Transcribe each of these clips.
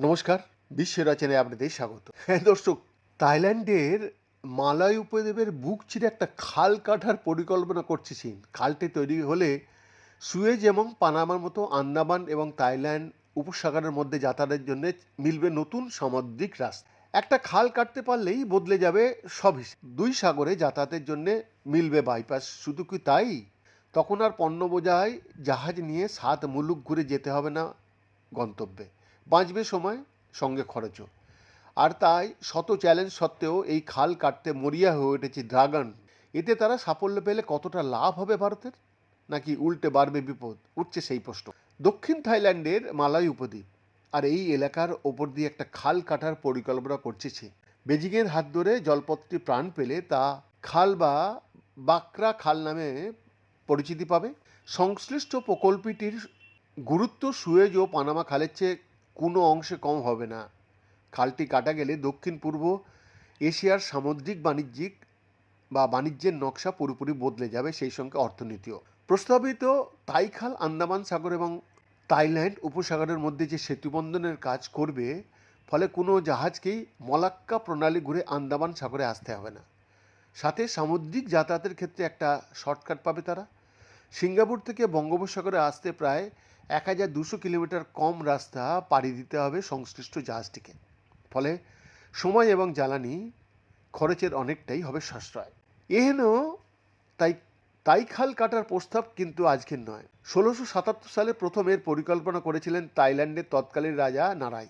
নমস্কার বিশ্ব রচনায় আপনাদের স্বাগত। হ্যাঁ দর্শক, থাইল্যান্ডের মালয় উপদ্বীপের বুক চিরে একটা খাল কাটার পরিকল্পনা করছে চীন। খালটি তৈরি হলে সুয়েজ এবং পানামার মতো আন্দামান এবং থাইল্যান্ড উপসাগরের মধ্যে যাতায়াতের জন্য মিলবে নতুন সামুদ্রিক রাস্তা। একটা খাল কাটতে পারলেই বদলে যাবে সব। দুই সাগরে যাতায়াতের জন্য মিলবে বাইপাস শুধু কি তাই? তখন আর পণ্য বোঝায় জাহাজ নিয়ে সাত মুলুক ঘুরে যেতে হবে না গন্তব্যে। বাঁচবে সময়, সঙ্গে খরচও। আর তাই শত চ্যালেঞ্জ সত্ত্বেও এই খাল কাটতে মরিয়া হয়ে উঠেছে ড্রাগন। এতে তারা সাফল্য পেলে কতটা লাভ হবে ভারতের? নাকি উল্টে বাড়বে বিপদ? উঠছে সেই প্রশ্ন। দক্ষিণ থাইল্যান্ডের মালয় উপদ্বীপ। আর এই এলাকার ওপর দিয়ে একটা খাল কাটার পরিকল্পনা করছে বেজিংয়ের হাত ধরে জলপথটি প্রাণ পেলে তা খাল বা বাকরা খাল নামে পরিচিতি পাবে। সংশ্লিষ্ট প্রকল্পটির গুরুত্ব সুয়েজ ও পানামা খালের চেয়ে কোনো অংশে কম হবে না। খালটি কাটা গেলে দক্ষিণ পূর্ব এশিয়ার সামুদ্রিক বাণিজ্যিক বা বাণিজ্যের নকশা পুরোপুরি বদলে যাবে সেই সঙ্গে অর্থনীতিও। প্রস্তাবিত তাইখাল, আন্দামান সাগর এবং থাইল্যান্ড উপসাগরের মধ্যে যে সেতুবন্ধনের কাজ করবে, ফলে কোনো জাহাজকেই মলাক্কা প্রণালী ঘুরে আন্দামান সাগরে আসতে হবে না। সাথে সামুদ্রিক যাতায়াতের ক্ষেত্রে একটা শর্টকাট পাবে তারা। সিঙ্গাপুর থেকে বঙ্গোপসাগরে আসতে প্রায় এক হাজার দুশো কিলোমিটার কম রাস্তা পাড়ি দিতে হবে সংশ্লিষ্ট জাহাজটিকে। ফলে সময় এবং জ্বালানি খরচের অনেকটাই হবে সাশ্রয়। এহেন তাই তাই খাল কাটার প্রস্তাব কিন্তু আজকের নয়। ষোলোশো সাতাত্তর সালে প্রথম এর পরিকল্পনা করেছিলেন থাইল্যান্ডের তৎকালীন রাজা নারাই।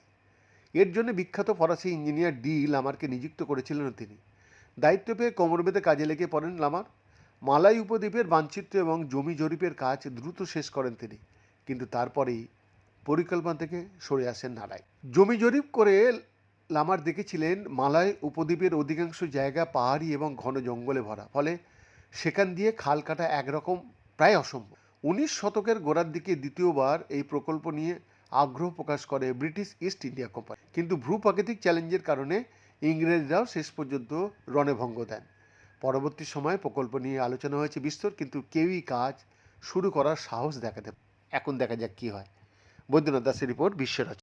এর জন্য বিখ্যাত ফরাসি ইঞ্জিনিয়ার ডি লামারকে নিযুক্ত করেছিলেন তিনি। দায়িত্ব পেয়ে কোমর বেঁধে কাজে লেগে পড়েন লামার। মালাই উপদ্বীপের মানচিত্র এবং জমি জরিপের কাজ দ্রুত শেষ করেন তিনি। কিন্তু তারপরেই পরিকল্পনা থেকে সরে আসেন নারায়। জমি জরিপ করে লামার দেখেছিলেন মালয় উপদ্বীপের অধিকাংশ জায়গা পাহাড়ি এবং ঘন জঙ্গলে ভরা। ফলে সেখান দিয়ে খাল কাটা একরকম প্রায় অসম্ভব। উনিশ শতকের গোড়ার দিকে দ্বিতীয়বার এই প্রকল্প নিয়ে আগ্রহ প্রকাশ করে ব্রিটিশ ইস্ট ইন্ডিয়া কোম্পানি। কিন্তু ভূপ্রাকৃতিক চ্যালেঞ্জের কারণে ইংরেজরাও শেষ পর্যন্ত রণভঙ্গ দেন। পরবর্তী সময়ে প্রকল্প নিয়ে আলোচনা হয়েছে বিস্তর, কিন্তু কেউই কাজ শুরু করার সাহস দেখাতে এখন দেখা যাক কী হয়। বৈদ্যনাথ দাসের রিপোর্ট বিশ্বের